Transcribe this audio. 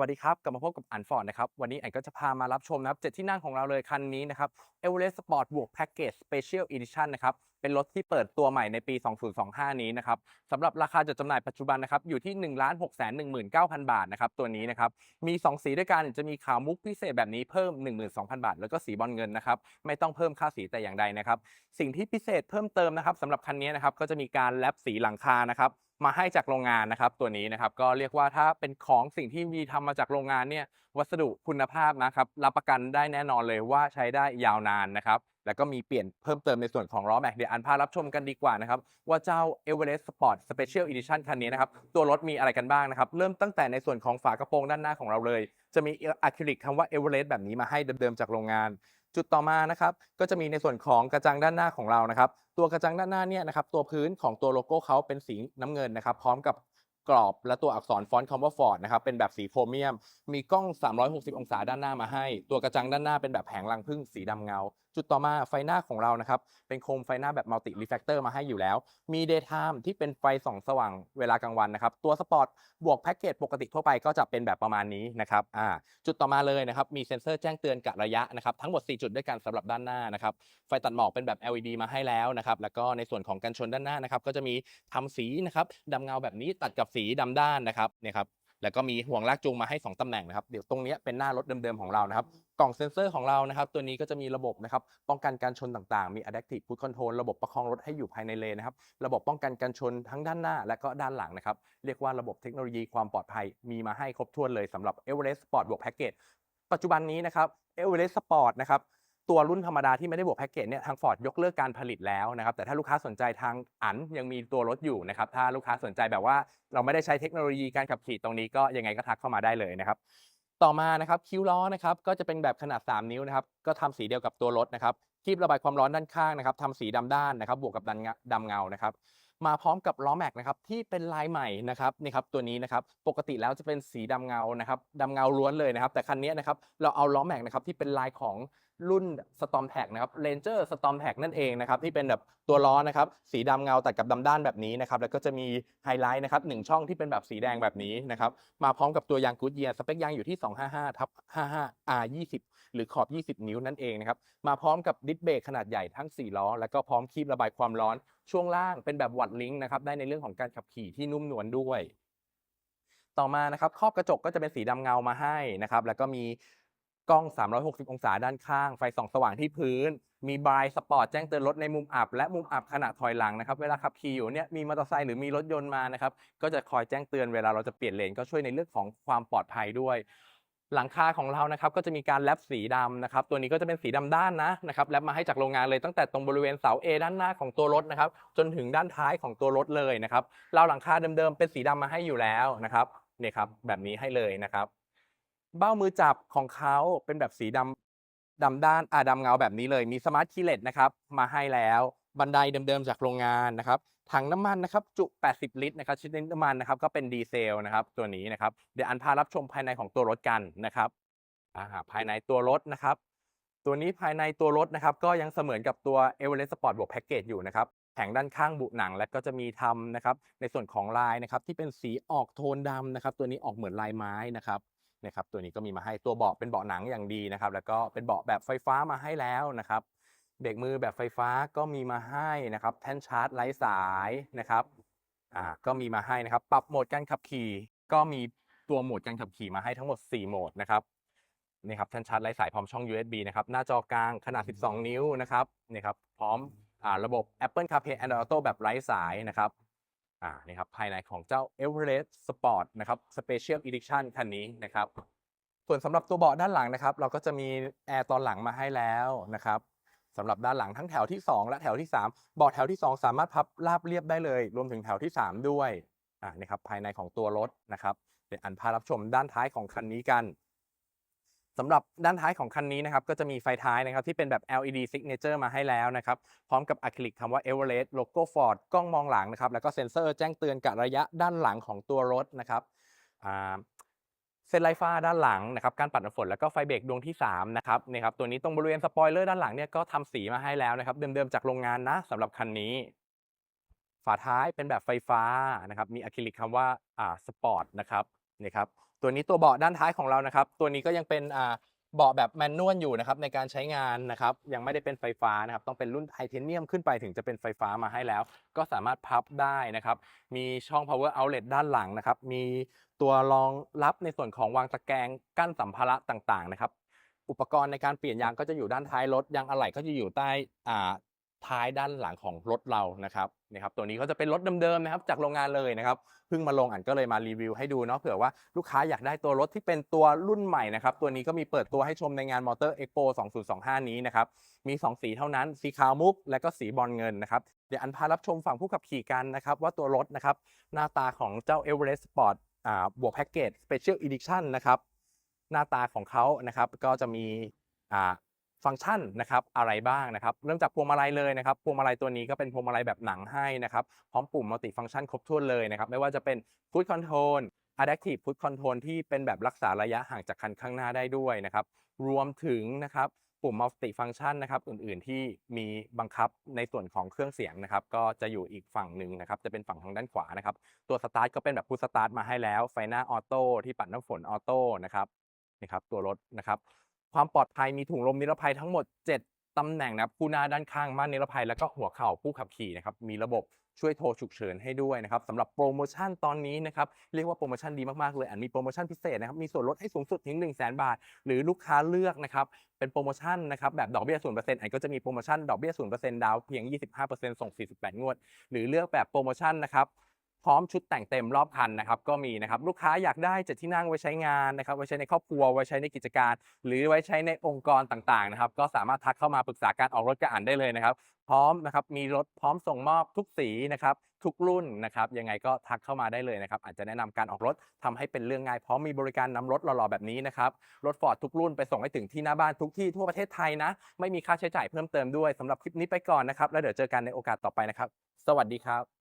วัสดีครับ กลับมาพบกับอันฟอร์ดนะครับ วันนี้อันก็จะพามารับชมนะครับเจ็ดที่นั่งของเราเลยคันนี้นะครับ Everest Sport บวก Package Special Edition นะครับ เป็นรถที่เปิดตัวใหม่ในปี 2025 นี้นะครับสำหรับราคาจัดจำหน่ายปัจจุบันนะครับ อยู่ที่ 1 6 1 9 0 0 0 บาทนะครับ ตัวนี้นะครับ มี 2 สีด้วยกันจะมีขาวมุกพิเศษแบบนี้เพิ่ม 12,000 บาท แล้วก็สีบอลเงินนะครับ ไม่ต้องเพิ่มค่าสีแต่อย่างใดนะครับ สิ่งที่พิเศษเพิ่มเติมนะครับสำหรับคันนี้นะครับก็จะมีการแลปสีหลังคานะครับ มาให้จากโรงงานนะครับ ตัวนี้นะครับก็เรียกว่าถ้าเป็นของสิ่งที่มีทำมาจากโรงงานเนี่ยวัสดุคุณภาพนะครับ รับประกันได้แน่นอนเลยว่าใช้ได้ยาวนานนะครับแล้วก็มีเปลี่ยนเพิ่มเติมในส่วนของล้อแม็กเดี๋ยวอันพารับชมกันดีกว่านะครับ ว่าเจ้า Everest Sport Special Edition คันนี้นะครับ ตัวรถมีอะไรกันบ้างนะครับ เริ่มตั้งแต่ในส่วนของฝากระโปรงด้านหน้าของเราเลย จะมีอะคริลิกคำว่า Everest แบบนี้มาให้เดิมๆจากโรงงาน จุดต่อมานะครับก็จะมีในส่วนของกระจังด้านหน้าของเรานะครับ ตัวกระจังด้านหน้าเนี่ยนะครับตัวพื้นของตัวโลโก้เขาเป็นสีน้ำเงินนะครับ พร้อมกับกรอบและตัวอักษรฟอนต์คำว่า Ford นะครับเป็นแบบสีโครเมียม มีกล้อง 360 องศาด้านหน้ามาให้ ตัวกระจังด้านหน้าเป็นแบบแผงรังพึ่งสีดำเงาจุดต่อมาไฟหน้าของเรานะครับ เป็นโคมไฟหน้าแบบมัลติรีแฟกเตอร์มาให้อยู่แล้ว มี Daytime ที่เป็นไฟส่องสว่างเวลากลางวันนะครับ ตัวสปอร์ตบวกแพ็กเกจปกติทั่วไปก็จะเป็นแบบประมาณนี้นะครับอ่าจุดต่อมาเลยนะครับ มีเซ็นเซอร์แจ้งเตือนกะระยะนะครับ ทั้งหมด 4 จุดด้วยกันสำหรับด้านหน้านะครับ ไฟตัดหมอกเป็นแบบ LED มาให้แล้วนะครับ แล้วก็ในส่วนของกันชนด้านหน้านะครับ ก็จะมีทำสีนะครับดำเงาแบบนี้ตัดกับสีดำด้านนะครับเนี่ยครับ แล้วก็มีห่วงลากจูงมาให้ 2ตำแหน่งนะครับเดี๋ยวตรงนี้เป็นหน้ารถเดิมๆของเรานะครับกล่องเซ็นเซอร์ของเรานะครับตัวนี้ก็จะมีระบบนะครับป้องกันการชนต่างๆ มี Adaptive Cruise Control ระบบประคองรถให้อยู่ภายในเลนนะครับระบบป้องกันการชนทั้งด้านหน้า และก็ด้านหลังนะครับเรียกว่าระบบเทคโนโลยีความปลอดภัยมีมาให้ครบถ้วนเลยสำหรับ Everest Sport บวกแพ็กเกจปัจจุบันนี้นะครับ Everest Sport นะครับ ตัวรุ่นธรรมดาที่ไม่ได้บวกแพ็กเกจเนี่ยทาง Ford ยกเลิกการผลิตแล้วนะครับแต่ถ้าลูกค้าสนใจทางอันยังมีตัวรถอยู่นะครับถ้าลูกค้าสนใจแบบว่าเราไม่ได้ใช้เทคโนโลยีการขับขี่ตรงนี้ก็ยังไงก็ทักเข้ามาได้เลยนะครับต่อมานะครับคิ้วล้อนะครับก็จะเป็นแบบขนาด 3 นิ้วนะครับก็ทำสีเดียวกับตัวรถนะครับคีบระบายความร้อนด้านข้างนะครับทำสีดำด้านนะครับบวกกับดำเงานะครับมาพร้อมกับล้อแม็กนะครับที่เป็นลายใหม่นะครับนี่ครับตัวนี้นะครับปกติแล้วจะเป็นสีดำเงานะครับดำเงาล้วนเลยนะครับ แต่คันนี้นะครับเราเอาล้อแม็กนะครับที่เป็นลายของ รุ่น Storm t a g นะครับ Ranger Storm t a g นั่นเองนะครับที่เป็นแบบตัวล้อนะครับสีดำเงาตัดกับดำด้านแบบนี้นะครับแล้วก็จะมีไฮไลท์นะครับหนึ่งช่องที่เป็นแบบสีแดงแบบนี้นะครับมาพร้อมกับตัวยางกูดเยียสเปคยางอยู่ที่ 255ทับ55 R 20หรือขอบ 20 นิ้วนั่นเองนะครับมาพร้อมกับดิสเบรกขนาดใหญ่ทั้ง 4 ล้อ แล้วก็พร้อมคีบระบายความร้อน ช่วงล่างเป็นแบบวัดลิงก์นะครับได้ในเรื่องของการขับขี่ที่นุ่มนวลด้วย ต่อมานะครับครอบกระจกก็จะเป็นสีดำเงามาให้นะครับแล้วก็มี กล้อง 360 องศาด้านข้าง ไฟส่องสว่างที่พื้น มีบายสปอร์ตแจ้งเตือนรถในมุมอับ และมุมอับขณะถอยหลังนะครับ เวลาขับขี่อยู่เนี่ยมีมอเตอร์ไซค์หรือมีรถยนต์มานะครับ ก็จะคอยแจ้งเตือนเวลาเราจะเปลี่ยนเลนก็ช่วยในเรื่องของความปลอดภัยด้วย หลังคาของเรานะครับก็จะมีการแลปสีดำนะครับ ตัวนี้ก็จะเป็นสีดำด้านนะนะครับแลปมาให้จากโรงงานเลยตั้งแต่ตรงบริเวณเสา A ด้านหน้าของตัวรถนะครับ จนถึงด้านท้ายของตัวรถเลยนะครับเราหลังคาเดิมๆเป็นสีดำมาให้อยู่แล้วนะครับเนี่ยครับแบบนี้ให้เลยนะครับ เบ้ามือจับของเขาเป็นแบบสีดำดำด้านอ่าดำเงาแบบนี้เลยมีสมาร์ทคีย์เลสนะครับมาให้แล้วบันไดเดิมๆจากโรงงานนะครับถังน้ำมันนะครับจุ 80 ลิตรนะครับชนิดน้ำมันนะครับก็เป็นดีเซลนะครับตัวนี้นะครับเดี๋ยวอันพารับชมภายในของตัวรถกันนะครับอ่าภายในตัวรถนะครับ ตัวนี้ภายในตัวรถนะครับ ก็ยังเสมือนกับตัว Everest Sport บวกแพ็กเกจอยู่นะครับแผงด้านข้างบุหนังและก็จะมีทำนะครับ ในส่วนของลายนะครับที่เป็นสีออกโทนดำนะครับ ตัวนี้ออกเหมือนลายไม้นะครับ นะครับตัวนี้ก็มีมาให้ตัวเบาะเป็นเบาะหนังอย่างดีนะครับแล้วก็เป็นเบาะแบบไฟฟ้ามาให้แล้วนะครับเบรกมือแบบไฟฟ้าก็มีมาให้นะครับแท่นชาร์จไร้สายนะครับอ่าก็มีมาให้นะครับ ปรับโหมดการขับขี่ ก็มีตัวโหมดการขับขี่มาให้ทั้งหมด 4 โหมดนะครับนี่ครับแท่นชาร์จไร้สายพร้อมช่อง USB นะครับหน้าจอกลางขนาด 12 นิ้วนะครับนี่ครับพร้อมอ่าระบบ Apple CarPlay Android Auto แบบไร้สายนะครับ อ่านี่ครับภายในของเจ้า Everest Sport นะครับ Special Edition คันนี้นะครับ ส่วนสำหรับตัวเบาะด้านหลังนะครับ เราก็จะมีแอร์ตอนหลังมาให้แล้วนะครับสำหรับด้านหลังทั้งแถวที่ 2 และแถวที่ 3 เบาะแถวที่ 2 สามารถพับราบเรียบได้เลย รวมถึงแถวที่ 3 ด้วยอ่านี่ครับภายในของตัวรถนะครับเดี๋ยวอันพารับชมด้านท้ายของคันนี้กัน สำหรับด้านท้ายของคันนี้นะครับก็จะมีไฟท้ายนะครับที่เป็นแบบ LED signature มาให้แล้วนะครับพร้อมกับอะคริลิกคำว่า Everest โลโก้ Ford กล้องมองหลังนะครับแล้วก็เซ็นเซอร์แจ้งเตือนกะระยะด้านหลังของตัวรถนะครับเส้นไลฟ้าด้านหลังนะครับการปัดน้ำฝนแล้วก็ไฟเบรกดวงที่3นะครับนี่ครับตัวนี้ตรงบริเวณสปอยเลอร์ด้านหลังเนี่ยก็ทำสีมาให้แล้วนะครับเดิมๆจากโรงงานนะสำหรับคันนี้ ฝาท้ายเป็นแบบไฟฟ้านะครับมีอะคริลิกคำว่าอ่าสปอร์ตนะครับ นี่ครับตัวนี้ตัวเบาะด้านท้ายของเรานะครับ ตัวนี้ก็ยังเป็นอ่าเบาะแบบแมนนวลอยู่นะครับในการใช้งานนะครับยังไม่ได้เป็นไฟฟ้านะครับต้องเป็นรุ่นไทเทเนียมขึ้นไปถึงจะเป็นไฟฟ้ามาให้แล้ว ก็สามารถพับได้นะครับ มีช่อง power outlet ด้านหลังนะครับ มีตัวรองรับในส่วนของวางตะแกรงกั้นสัมภาระต่างๆนะครับ อุปกรณ์ในการเปลี่ยนยางก็จะอยู่ด้านท้ายรถยางอะไหล่ก็จะอยู่ใต้อ่า ท้ายด้านหลังของรถเรานะครับนะครับตัวนี้ก็จะเป็นรถเดิมๆนะครับจากโรงงานเลยนะครับเพิ่งมาลงอันก็เลยมารีวิวให้ดูเนาะเผื่อว่าลูกค้าอยากได้ตัวรถที่เป็นตัวรุ่นใหม่นะครับตัวนี้ก็มีเปิดตัวให้ชมในงาน Motor Expo 2025 นี้นะครับมี 2 สีเท่านั้น สีขาวมุก และก็สีบอลเงินนะครับเดี๋ยวอันพารับชมฝั่งผู้ขับขี่กันนะครับว่าตัวรถนะครับหน้าตาของเจ้า Everest Sport อ่าบวกแพ็กเกจ Special Edition นะครับหน้าตาของเขานะครับก็จะมีอ่า ฟังก์ชันนะครับอะไรบ้างนะครับเริ่มจากพวงมาลัยเลยนะครับพวงมาลัยตัวนี้ก็เป็นพวงมาลัยแบบหนังให้นะครับพร้อมปุ่มมัลติฟังก์ชันครบถ้วนเลยนะครับไม่ว่าจะเป็น Foot Control Adaptive Foot Control ที่เป็นแบบรักษาระยะห่างจากคันข้างหน้าได้ด้วยนะครับ รวมถึงนะครับปุ่มมัลติฟังก์ชันนะครับอื่นๆ ที่มีบังคับในส่วนของเครื่องเสียงนะครับ ก็จะอยู่อีกฝั่งหนึ่งนะครับ จะเป็นฝั่งทางด้านขวานะครับ ตัวสตาร์ทก็เป็นแบบพุ s สตาร์ทมาให้แล้ว ไฟหน้าออโต้ที่ปัดน้ำฝนออโต้นะครับนี่ครับตัวรถนะครับ ความปลอดภัยมีถุงลมนิรภัยทั้งหมด 7 ตำแหน่งนะครับคู่หน้าด้านข้างม่านนิรภัย แล้วก็หัวเข่าผู้ขับขี่นะครับมีระบบช่วยโทรฉุกเฉินให้ด้วยนะครับสำหรับโปรโมชั่นตอนนี้นะครับเรียกว่าโปรโมชั่นดีมากๆเลยอันมีโปรโมชั่นพิเศษนะครับมีส่วนลดให้สูงสุดถึง 1 0 0 0 0แบาท หรือลูกค้าเลือกนะครับเป็นโปรโมชั่นนะครับแบบดอกเบี้ย0%อันก็จะมีโปรโมชั่นดอกเบี้ย0%ดาวน์เพียง 25%ส่ง 48 งวด หรือเลือกแบบโปรโมชั่นนะครับ พร้อมชุดแต่งเต็มรอบคันนะครับก็มีนะครับลูกค้าอยากได้เจ็ดที่นั่งไว้ใช้งานนะครับไว้ใช้ในครอบครัวไว้ใช้ในกิจการ หรือไว้ใช้ในองค์กรต่างๆนะครับก็สามารถทักเข้ามาปรึกษาการออกรถกับอ่านได้เลยนะครับ พร้อมนะครับมีรถพร้อมส่งมอบทุกสีนะครับทุกรุ่นนะครับยังไงก็ทักเข้ามาได้เลยนะครับอาจจะแนะนำการออกรถทำให้เป็นเรื่องง่ายพร้อมมีบริการนำรถหล่อๆแบบนี้นะครับรถฟอร์ดทุกรุ่นไปส่งให้ถึงที่หน้าบ้านทุกที่ทั่วประเทศไทยนะไม่มีค่าใช้จ่ายเพิ่มเติมด้วยสำหรับคลิปนี้ไปก่อนนะครับแล้วเดี๋ยวเจอกันในโอกาสต่อไปนะครับ สวัสดีครับ